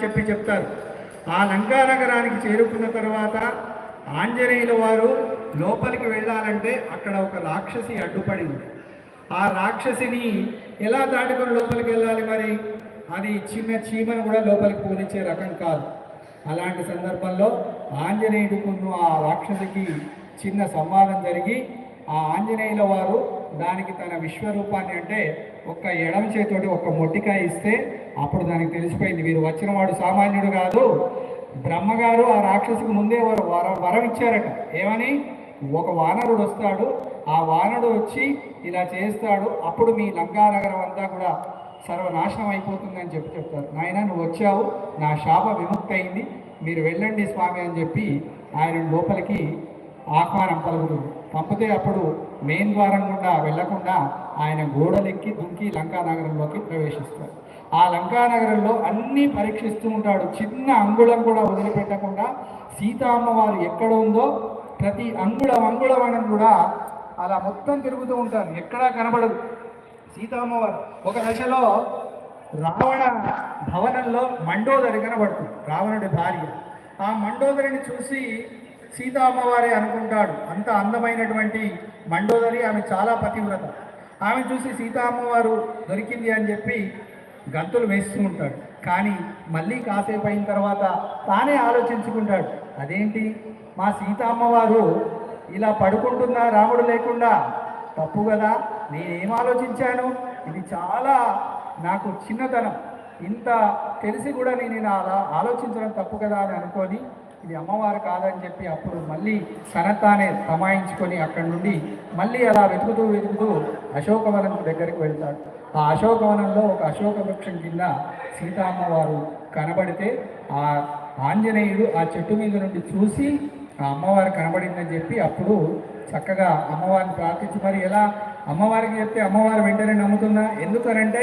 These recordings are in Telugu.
అని చెప్పి చెప్తారు. ఆ లంకా నగరానికి చేరుకున్న తర్వాత ఆంజనేయుల వారు లోపలికి వెళ్ళాలంటే అక్కడ ఒక రాక్షసి అడ్డుపడింది ఆ రాక్షసిని ఎలా దాటుకొని లోపలికి వెళ్ళాలి మరి? అది చిన్న చీమను కూడా లోపలికి పోనిచ్చే రకం కాదు. అలాంటి సందర్భంలో ఆంజనేయుడుకున్న ఆ రాక్షసికి చిన్న సంవాదం జరిగి ఆ ఆంజనేయుల వారు దానికి తన విశ్వరూపాన్ని అంటే ఒక్క ఎడమ చేతోటి ఒక్క మొట్టికాయ ఇస్తే అప్పుడు దానికి తెలిసిపోయింది. వీరు వచ్చిన వాడు సామాన్యుడు కాదు. బ్రహ్మగారు ఆ రాక్షసుకు ముందే వారు వరం వరం ఇచ్చారట. ఏమని? ఒక వానరుడు వస్తాడు. ఆ వానరుడు వచ్చి ఇలా చేస్తాడు. అప్పుడు మీ లంకానగరం అంతా కూడా సర్వనాశనం అయిపోతుందని చెప్పి చెప్తారు. నాయన నువ్వు వచ్చావు. నా శాప విముక్తి అయింది మీరు వెళ్ళండి స్వామి అని చెప్పి ఆయన లోపలికి ఆహ్వానం పలుకుతుంది. పంపితే అప్పుడు మెయిన్ ద్వారం గుండా వెళ్ళకుండా ఆయన గోడలెక్కి దుంకి లంకానగరంలోకి ప్రవేశిస్తాడు. ఆ లంకానగరంలో అన్నీ పరీక్షిస్తూ ఉంటాడు. చిన్న అంగుళం కూడా వదిలిపెట్టకుండా సీతామ్మవారు ఎక్కడ ఉందో ప్రతి అంగుళం అంగుళం కూడా అలా మొత్తం తిరుగుతూ ఉంటారు. ఎక్కడా కనబడదు. సీతామ్మవారు ఒక దశలో రావణ భవనంలో మండోదరి కనబడుతుంది. రావణుడి భార్య. ఆ మండోదరిని చూసి సీతా అమ్మవారే అనుకుంటాడు. అంత అందమైనటువంటి మండోదరి ఆమె చాలా పతివ్రత. ఆమె చూసి సీతా అమ్మవారు దొరికింది అని చెప్పి గంతులు వేస్తూ ఉంటాడు. కానీ మళ్ళీ కాసేపు అయిన తర్వాత తానే ఆలోచించుకుంటాడు. అదేంటి? మా సీతా అమ్మవారు ఇలా పడుకుంటున్నా రాముడు లేకుండా తప్పు కదా? నేనేం ఆలోచించాను? ఇది చాలా నాకు చిన్నతనం. ఇంత తెలిసి కూడా నేను ఇలా అలా ఆలోచించడం తప్పు కదా అని అనుకొని ఇది అమ్మవారు కాదని చెప్పి అప్పుడు మళ్ళీ తనతానే సమాయించుకొని అక్కడి నుండి మళ్ళీ అలా వెతుకుతూ వెతుకుతూ అశోకవనం దగ్గరికి వెళ్తాడు. ఆ అశోకవనంలో ఒక అశోక వృక్షం కింద సీతా అమ్మవారు కనబడితే ఆ ఆంజనేయుడు ఆ చెట్టు మీద నుండి చూసి ఆ అమ్మవారు కనబడిందని చెప్పి అప్పుడు చక్కగా అమ్మవారిని ప్రార్థించి మరి ఎలా? అమ్మవారికి చెప్తే అమ్మవారు వెంటనే నమ్ముతుందా? ఎందుకనంటే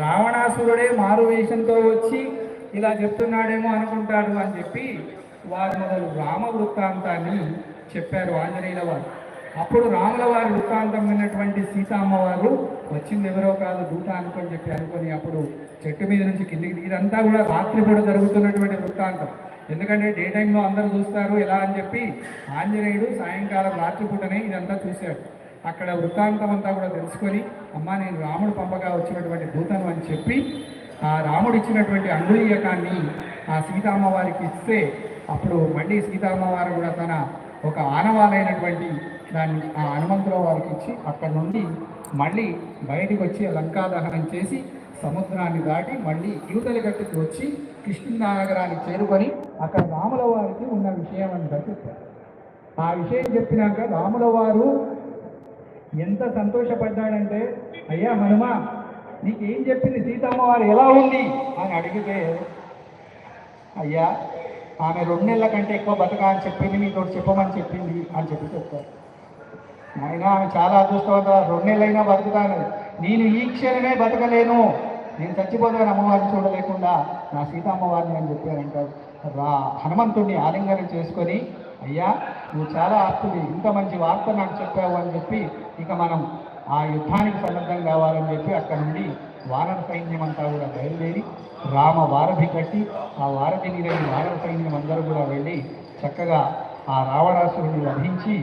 రావణాసురుడే మారు వేషంతో వచ్చి ఇలా చెప్తున్నాడేమో అనుకుంటాడు అని చెప్పి వారు మొదలు రామ వృత్తాంతాన్ని చెప్పారు ఆంజనేయుల వారు. అప్పుడు రాముల వారి వృత్తాంతం విన్నటువంటి సీతా అమ్మవారు వచ్చింది ఎవరో కాదు దూత అనుకొని చెప్పి అనుకొని అప్పుడు చెట్టు మీద నుంచి కిందికి దిగి- ఇదంతా కూడా రాత్రిపూట జరుగుతున్నటువంటి వృత్తాంతం. ఎందుకంటే డే టైంలో అందరూ చూస్తారు ఎలా అని చెప్పి ఆంజనేయుడు సాయంకాలం రాత్రిపూటనే ఇదంతా చూశాడు. అక్కడ వృత్తాంతం అంతా కూడా తెలుసుకొని అమ్మ నేను రాముడు పంపగా వచ్చినటువంటి దూతను అని చెప్పి ఆ రాముడు ఇచ్చినటువంటి అంగుళీయకాన్ని ఆ సీతామ్మవారికి ఇస్తే అప్పుడు మళ్ళీ సీతామ్మవారు కూడా తన ఒక ఆనవాలైనటువంటి దాన్ని ఆ హనుమంతుల వారికి ఇచ్చి అక్కడ నుండి మళ్ళీ బయటికి వచ్చి లంకా దహనం చేసి సముద్రాన్ని దాటి మళ్ళీ యువతల గట్టుకు వచ్చి కృష్ణానగరానికి చేరుకొని అక్కడ రాముల వారికి ఉన్న విషయం అంతా చెప్పారు. ఆ విషయం చెప్పినాక రాముల వారు ఎంత సంతోషపడ్డాడంటే అయ్యా హనుమ నీకేం చెప్పింది సీతమ్మ వారు ఎలా ఉంది? అని అడిగితే అయ్యా ఆమె రెండు నెలల కంటే ఎక్కువ బతక అని చెప్పింది నీతో చెప్పమని చెప్పింది అని చెప్పి చెప్తారు. ఆయన ఆమె చాలా అదృష్టవంత రెండు నెలలైనా బతుకుతాను. నేను ఈ క్షణమే బతకలేను. నేను చచ్చిపోతాను అమ్మవారిని చూడలేకుండా. నా సీతమ్మవారిని అని చెప్పారంటారు రా హనుమంతుడిని ఆలింగనం చేసుకొని అయ్యా నువ్వు చాలా ఆస్తులు ఇంత మంచి వార్త నాకు చెప్పావు అని చెప్పి ఇక మనం ఆ యుద్ధానికి సన్నద్ధం కావాలని చెప్పి అక్కడ నుండి వానర సైన్యం అంతా కూడా బయలుదేరి రామ వారధి కట్టి ఆ వారధి మీద వానర సైన్యం అందరూ కూడా వెళ్ళి చక్కగా ఆ రావణాసురుని వధించి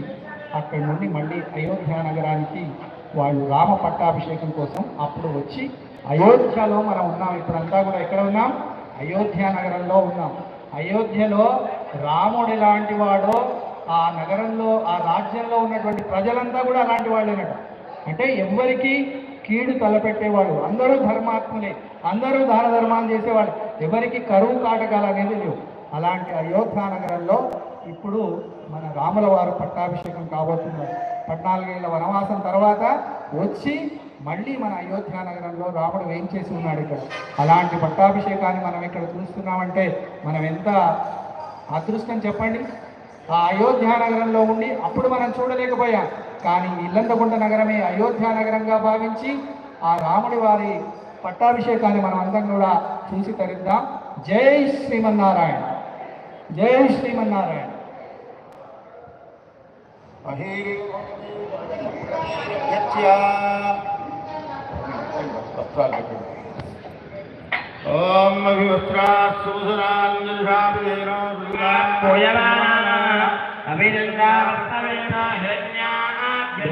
అక్కడి నుండి మళ్ళీ అయోధ్య నగరానికి వాళ్ళు రామ పట్టాభిషేకం కోసం అప్పుడు వచ్చి అయోధ్యలో మనం ఉన్నాం. ఇప్పుడంతా కూడా ఎక్కడ ఉన్నాం? అయోధ్య నగరంలో ఉన్నాం. అయోధ్యలో రాముడు ఎలాంటి వాడో ఆ నగరంలో ఆ రాజ్యంలో ఉన్నటువంటి ప్రజలంతా కూడా అలాంటి వాళ్ళేనట. అంటే ఎవరికి కీడు తలపెట్టేవాడు. అందరూ ధర్మాత్ములే. అందరూ దాన ధర్మాలు చేసేవాడు ఎవరికి కరువు కాటకాలు అనేది లేవు. అలాంటి అయోధ్య నగరంలో ఇప్పుడు మన రాముల వారు పట్టాభిషేకం కాబోతున్నారు. పద్నాలుగేళ్ళ వనవాసం తర్వాత వచ్చి మళ్ళీ మన అయోధ్య నగరంలో రాముడు ఏం చేసి ఉన్నాడు ఇక్కడ? అలాంటి పట్టాభిషేకాన్ని మనం ఇక్కడ చూస్తున్నామంటే మనం ఎంత అదృష్టం చెప్పండి? ఆ అయోధ్య నగరంలో ఉండి అప్పుడు మనం చూడలేకపోయాం. కానీ ఇల్లంతకుంట నగరమే అయోధ్య నగరంగా భావించి ఆ రాముడి వారి పట్టాభిషేకాన్ని మనం అందరం కూడా చూసి తరిద్దాం. జై శ్రీమన్నారాయణ. జై శ్రీమన్నారాయణ. ఓం పూయమానాః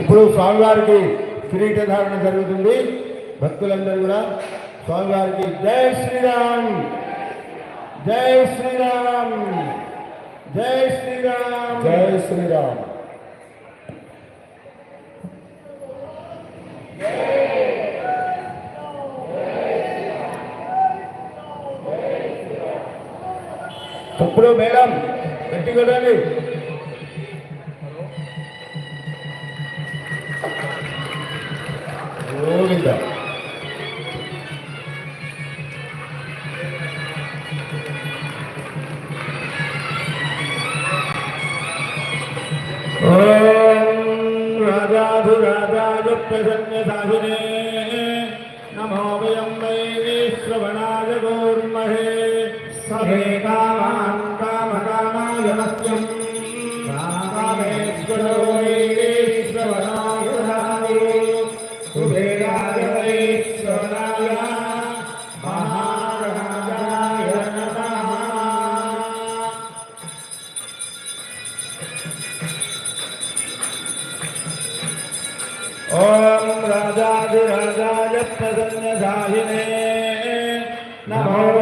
ఇప్పుడు స్వామివారికి కిరీట ధారణ జరుగుతుంది. భక్తులందరూ కూడా స్వామివారికి జై శ్రీరామ్ జై శ్రీరామ్ జై శ్రీరామ్. జై శ్రీరామ్. ఇప్పుడు మేడం గట్టి గోవింద. గోవింద రాధా గొప్ప సన్య సాధునే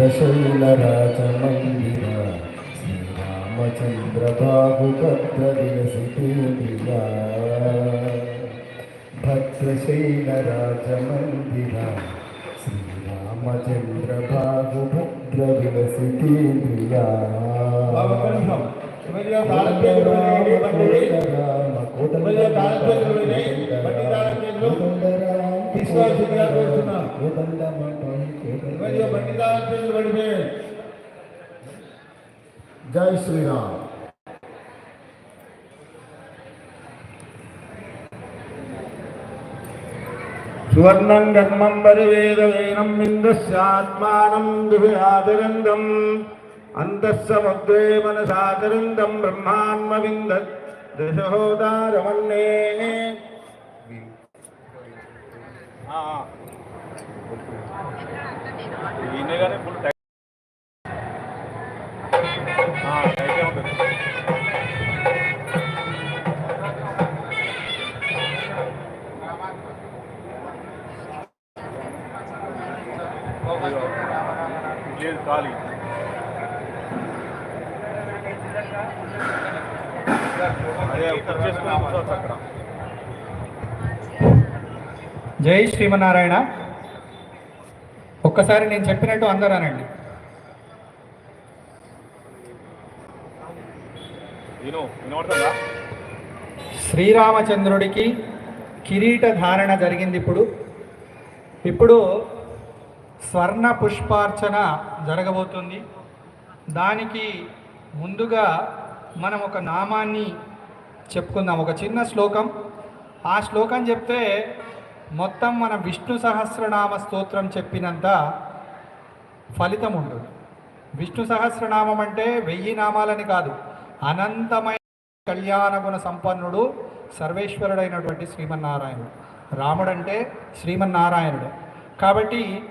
భద్రశైలరాజమందిర శ్రీరామచంద్రబాబుభద్రవిలసితేంద్రియ భద్రశైలరాజమందిర శ్రీరామచంద్రబాబుభద్రవిలసితేంద్రియ బాబు ఒక్క ஜெய் ஸ்ரீராம். சுவர்ணம் கர்மம் பரிவேதவேனம் இந்தஸ்யாத்மானம் திவிராதிரந்தம் அந்தசமுத்ரே மனசாதிரந்தம் பிரம்மான்மவிந்த திசோதாரமன்னே ஆ. అంతఃసముద్రే మనసాదరందం బ్రహ్మాన్మ వింద దశహోదారమన్నే లేదు ఖాళీ అదే చేసుకుని కూర్చోవచ్చు అక్కడ జై శ్రీమన్నారాయణ ఒక్కసారి నేను చెప్పినట్టు అందరూ అనండి శ్రీరామచంద్రుడికి కిరీట ధారణ జరిగింది ఇప్పుడు. ఇప్పుడు స్వర్ణ పుష్పార్చన జరగబోతుంది. దానికి ముందుగా మనం ఒక నామాన్ని చెప్పుకుందాం. ఒక చిన్న శ్లోకం. ఆ శ్లోకం చెప్తే మొత్తం మన విష్ణు సహస్రనామ స్తోత్రం చెప్పినంత ఫలితం ఉండదు. విష్ణు సహస్రనామం అంటే వెయ్యి నామాలని కాదు. అనంతమైన కళ్యాణ గుణ సంపన్నుడు సర్వేశ్వరుడైనటువంటి శ్రీమన్నారాయణుడు. రాముడంటే శ్రీమన్నారాయణుడు. కాబట్టి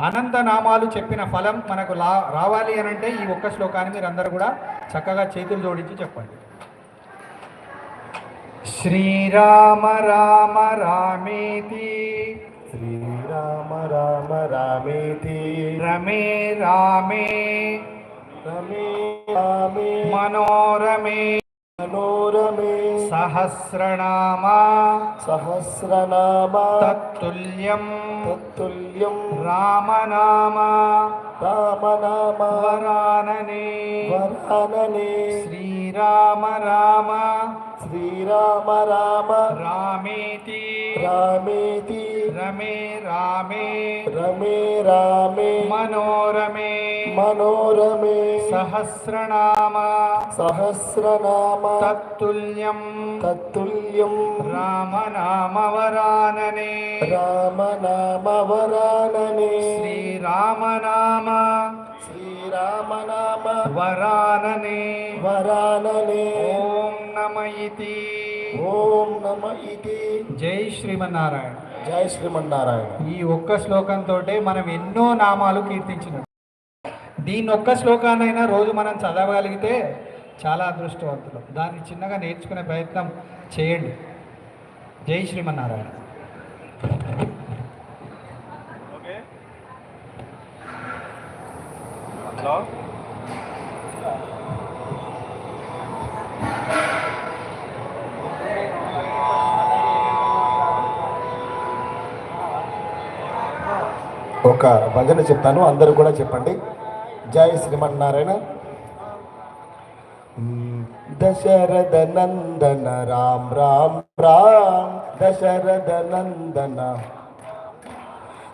అనంత నామాలు చెప్పిన ఫలం మనకు లా రావాలి అని అంటే ఈ ఒక్క శ్లోకాన్ని మీరు అందరూ కూడా చక్కగా చేతులు జోడించి చెప్పండి. श्रीराम राम रामेति। श्रीराम राम रामेति। रमे रामे। रमे रामे। मनोरमे। मनोरमे। सहस्रनामा। सहस्रनाम। तत्तुल्यं तुल्यं रामनाम। वरानने। वरानने। श्रीराम राम। श्रीराम राम रामेति। रामेति रमे रामे। रमे रामे। मनोरमे। मनोरमे। सहस्रनाम। सहस्रनाम। तत्तुल्यं तत्तुल्यं रामनामवरानने। रामनामवरानने। श्रीरामनाम। श्रीरामनाम। वरानने। वरानने। वराले ఓం నమ ఇతి। జై శ్రీమన్నారాయణ జై శ్రీమన్నారాయణ ఈ ఒక్క శ్లోకంతో మనం ఎన్నో నామాలు కీర్తించినాం. దీని ఒక్క శ్లోకాన్నైనా రోజు మనం చదవగలిగితే చాలా అదృష్టవంతులు. దాన్ని చిన్నగా నేర్చుకునే ప్రయత్నం చేయండి. జై శ్రీమన్నారాయణ. ఓకే. హలో. ఒక భజన చెప్తాను అందరూ కూడా చెప్పండి. జై శ్రీమన్నారాయణ. దశరథ నందన రామ్ రామ్ రామ్. దశరథ నందన.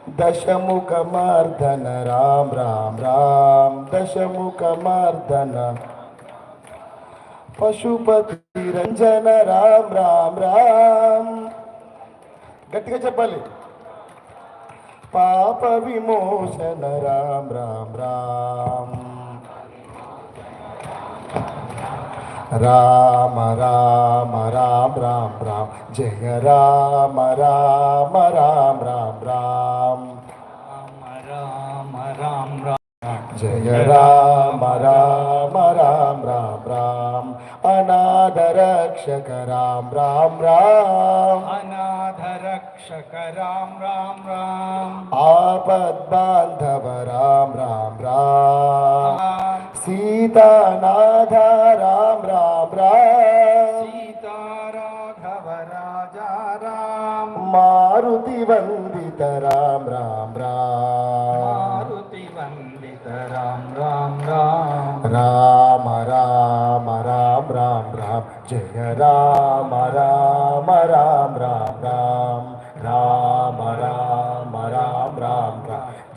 దశముఖ మార్దన రామ్ రామ్ రామ్. దశముఖ మార్దన. పశుపతి రంజన రామ్ రామ్ రామ్. గట్టిగా చెప్పాలి. పాప విమోచన. రామ రామ రామ. రామ రామ రామ రామ రామ. జయ రామ రామ రామ రామ రామ. రామ రామ రామ जय राम राम राम राम राम अनाथरक्षक राम राम राम अनाथरक्षक राम राम राम। आपद्बान्धव राम राम। राम सीतानाथ राम। राम राम सीताराघव राजा राज राम। मारुतिवन्दित राम राम राम। వందిత రామ రామ రామ రామ రామ రామ రామ రామ జయ రామ రామ రామ రామ రామ రామ రామ రామ రామ రామ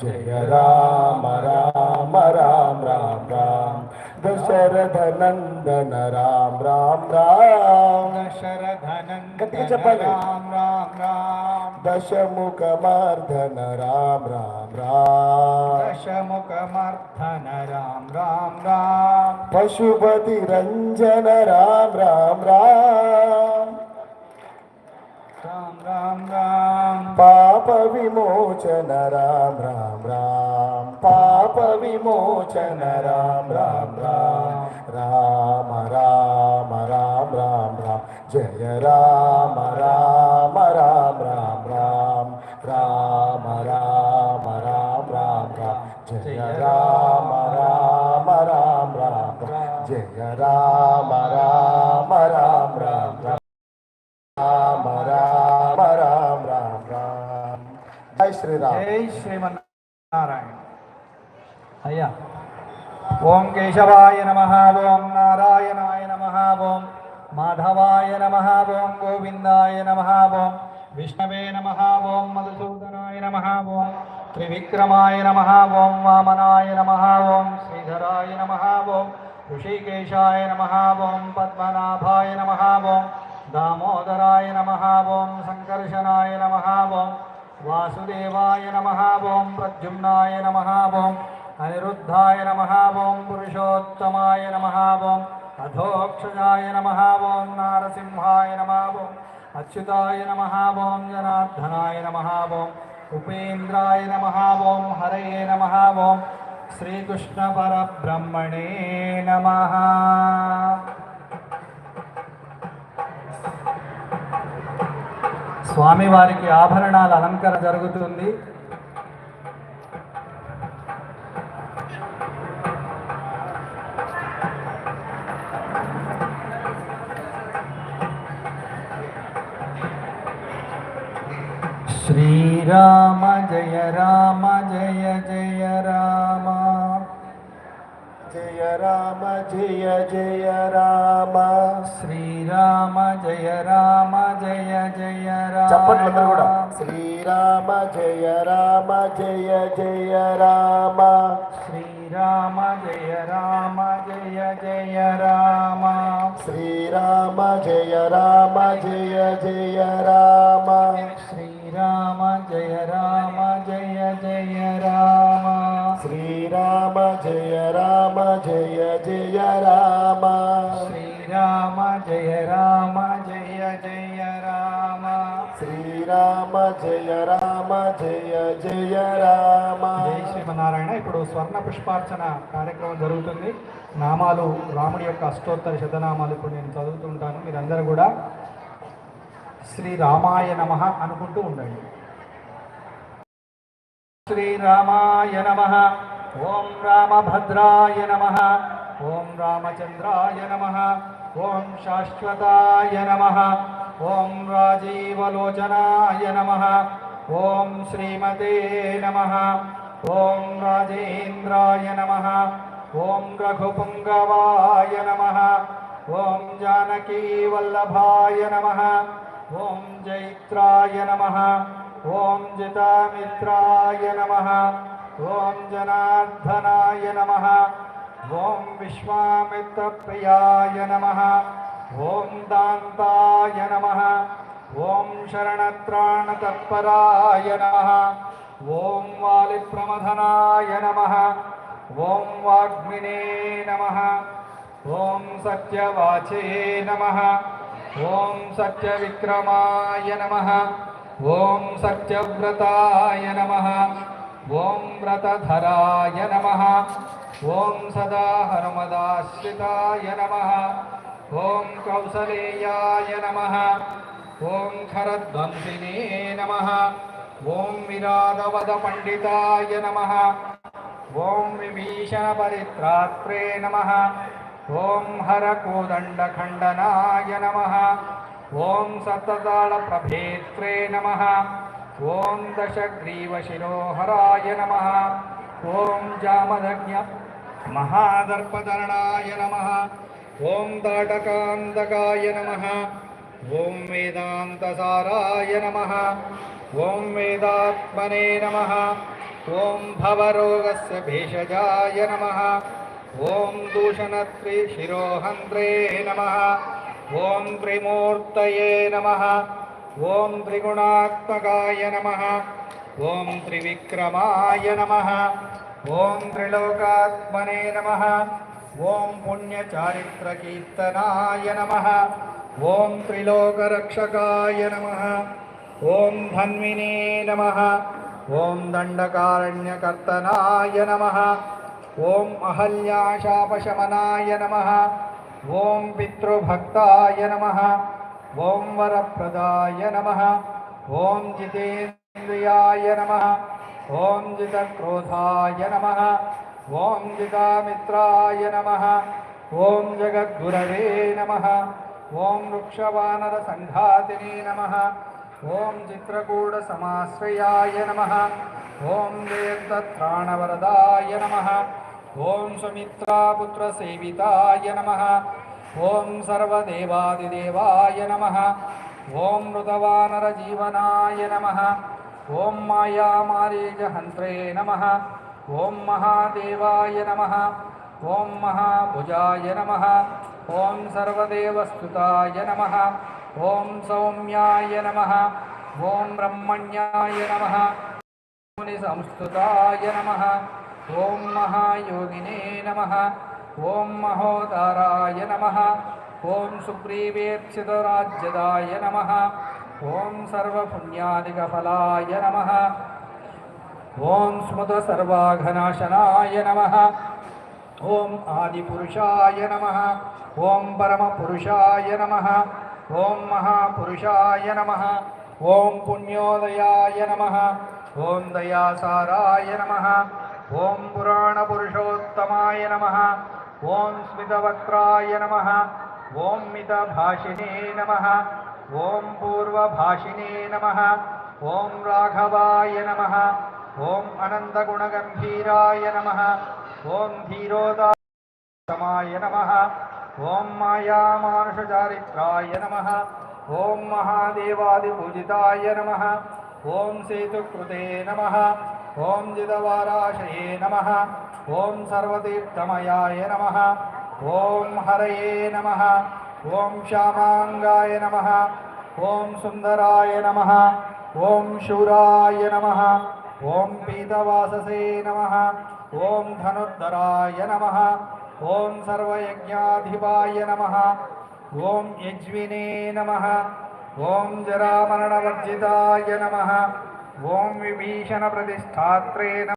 జయ రామ రామ రామ రామ రామ దశరథ నందన రామ రామ రామ దశరథనందన గట్టిగా చెప్పాలి. రామ రామ రామ దశముఖ మార్ధన రామ రామ రామ దశముఖమర్ధన రామ రామ రామ పశుపతి రంజన రామ రామ రామ రామ రామ రామ పాప విమోచన రామ రామ రామ పాప విమోచన రామ రామ రామ రామ రామ రామ రామ రామ జయ రామ జయ రామ రామ రామ రామ జయ రామ రామ రామ రామ రామ రామ రామ రామ రామ రామ జై శ్రీరామ్ జై శ్రీమన్నారాయణ అయ్యా ఓం కేశవాయ నమ ఓం నారాయణాయ నమ ఓం మాధవాయ నమ ఓం గోవిందాయ నమ ఓం విష్ణవే నమ ఓం మధుసూదనాయ నమ ఓం त्रिविक्रमाय नमः ॐ वामनाय नमः ॐ श्रीधराय नमः ॐ ऋषिकेशाय नमः ॐ पद्मनाभाय नमः ॐ दामोदराय नमः ॐ सङ्कर्षणाय नमः ॐ वासुदेवाय नमः ॐ प्रद्युम्नाय नमः ॐ अनिरुद्धाय नमः ॐ पुरुषोत्तमाय नमः ॐ अधोक्षजाय नमः ॐ नारसिंहाय नमः ॐ अच्युताय नमः ॐ जनार्दनाय नमः ॐ ఉపేంద్రాయ నమ ఓం హరయే నమ ఓం శ్రీకృష్ణ పరబ్రహ్మణే నమ. స్వామివారికి ఆభరణాల అలంకరణ జరుగుతుంది. శ్రీరా జయ రామ చప్పట్లు అందరూ కూడా. శ్రీరామ జయ రామ జయ జయ రామ. శ్రీరామ జయ రామ జయ జయ రామ. శ్రీరామ జయ రామ జయ జయ రామ జయ రామ జయ జయ రామ. జయ శ్రీమనారాయణ ఇప్పుడు స్వర్ణ పుష్పార్చన కార్యక్రమం జరుగుతుంది. నామాలు రాముడి యొక్క అష్టోత్తర శతనామాలు ఇప్పుడు నేను చదువుతుంటాను మీరందరూ కూడా శ్రీ రామాయ నమ అనుకుంటూ ఉండండి. శ్రీరామాయ నమ. ఓం రామభద్రాయ నమ. ఓం రామచంద్రాయ నమ. ॐ शाश्वताय नमः। ॐ राजीवलोचनाय नमः। ॐ श्रीमते नमः। ॐ राजेन्द्राय नमः। ॐ रघुपुङ्गवाय नमः। ॐ जानकीवल्लभाय नमः। ॐ जैत्राय नमः। ॐ जितामित्राय नमः। ॐ जनार्दनाय नमः। ॐ विश्वामित्रप्रियाय नमः। ॐ दान्ताय नमः। ॐ शरणत्राणतत्पराय नमः। ॐ वालिप्रमथनाय नमः। ॐ वाग्मिने नमः। ॐ सत्यवाचे नमः। ॐ सत्यविक्रमाय नमः। ॐ सत्यव्रताय नमः। ॐ व्रतधराय नमः। ॐ सदा हनुमदाश्रिताय नमः। ॐ कौसलेयाय नमः। ॐ खरध्वंसिने नमः। ॐ विरानवदपण्डिताय नमः। ॐ विभीषणपरित्रात्रे नमः। ॐ हरकोदण्डखण्डनाय नमः। ॐ सततालप्रभेत्रे नमः। ॐ दशग्रीवशिरोहराय नमः। ॐ जामदज्ञ నమ ఓం జామదజ్ఞ మహాదర్పధరణాయ నమ. ఓం తాటకాంతకాయ నమ. ఓం వేదాంతసారాయ నమ. ఓం వేదాత్మనే నమ. ఓం భవరోగస్య భేషజాయ నమ. ఓం దూషణత్రి శిరోహంత్రే నమ. ఓం త్రిమూర్తయే నమ. ఓం త్రిగుణాత్మకాయ నమ. ఓం త్రిలోకాత్మనే నమ. ఓం పుణ్యచారిత్రకీర్తనాయ నమ. ఓం త్రిలోకరక్షకాయ నమ. ఓం ధన్వినే నమ. ఓం దండకారణ్యకర్తనాయ నమ. ఓం అహల్యాశాపశమనాయ నమ. ఓం పితృభక్తాయ నమ. ఓం వరప్రదాయ నమ. ఓం జితేంద్రియాయ నమ. ఓం జితక్రోధాయ నమ. ఓం జితామిత్రాయ నమ. ఓం జగద్గురవే నమ. ఓం వృక్షవానర సంఘాతినే నమ. ఓం చిత్రకూట సమాశ్రయాయ నమ. ఓం వేత్తత్రాణవరదాయ నమ. ఓం సుమిత్రాపుత్రసేవితాయ నమ. ఓం సర్వదేవాదిదేవాయ నమ. ఓం మృతవానరజీవనాయ నమ. ఓం మాయామారేజ మాయామారీజహంత్రే నమ. ఓం మహాదేవాయ నమ. ఓం మహాభుజాయ నమ. ఓం సర్వదేవస్థుతాయ నమ. ఓం సౌమ్యాయ నమ. ఓం బ్రహ్మణ్యాయ నమ. ముని సంస్థుతాయ నమ. ఓం మహాయోగినే నమ. ఓం మహోదారాయ నమ. ఓం సుగ్రీవేక్షితరాజ్యదాయ నమ. ఓం సర్వపుణ్యాదికఫలాయ నమ. ఓం స్మృత సర్వాఘనాశనాయ నమ. ఓం ఆదిపురుషాయ నమ. ఓం పరమపురుషాయ నమ. ఓం మహాపురుషాయ నమ. ఓం పుణ్యోదయాయ నమ. ఓం దయాసారాయ నమ. ఓం పురాణపురుషోత్తమాయ నమ. ఓం స్మితవక్త్రాయ నమ. ॐ मितभाषिणे नमः। ॐ पूर्वभाषिणे नमः। ॐ राघवाय नमः। ॐ अनन्तगुणगम्भीराय नमः। ॐ धीरोदाय नमः। ॐ मायामानुषचारित्राय नमः। ॐ महादेवादिपूजिताय नमः। ॐ सेतुकृते नमः। ॐ जितवाराशये नमः। ॐ सर्वतीर्थमयाय नमः। ఓం హరయే నమ. ఓం శ్యామాంగాయ నమ. ఓం సుందరాయ నమ. ఓం శూరాయ నమ. ఓం పీతవాససే నమ. ఓం ధనుర్ధరాయ నమ. ఓం సర్వయజ్ఞాధిపాయ నమ. ఓం యజ్వినే నమ. ఓం జరామరణవర్జితాయ నమ. ఓం విభీషణ ప్రతిష్టాత్రే నమ.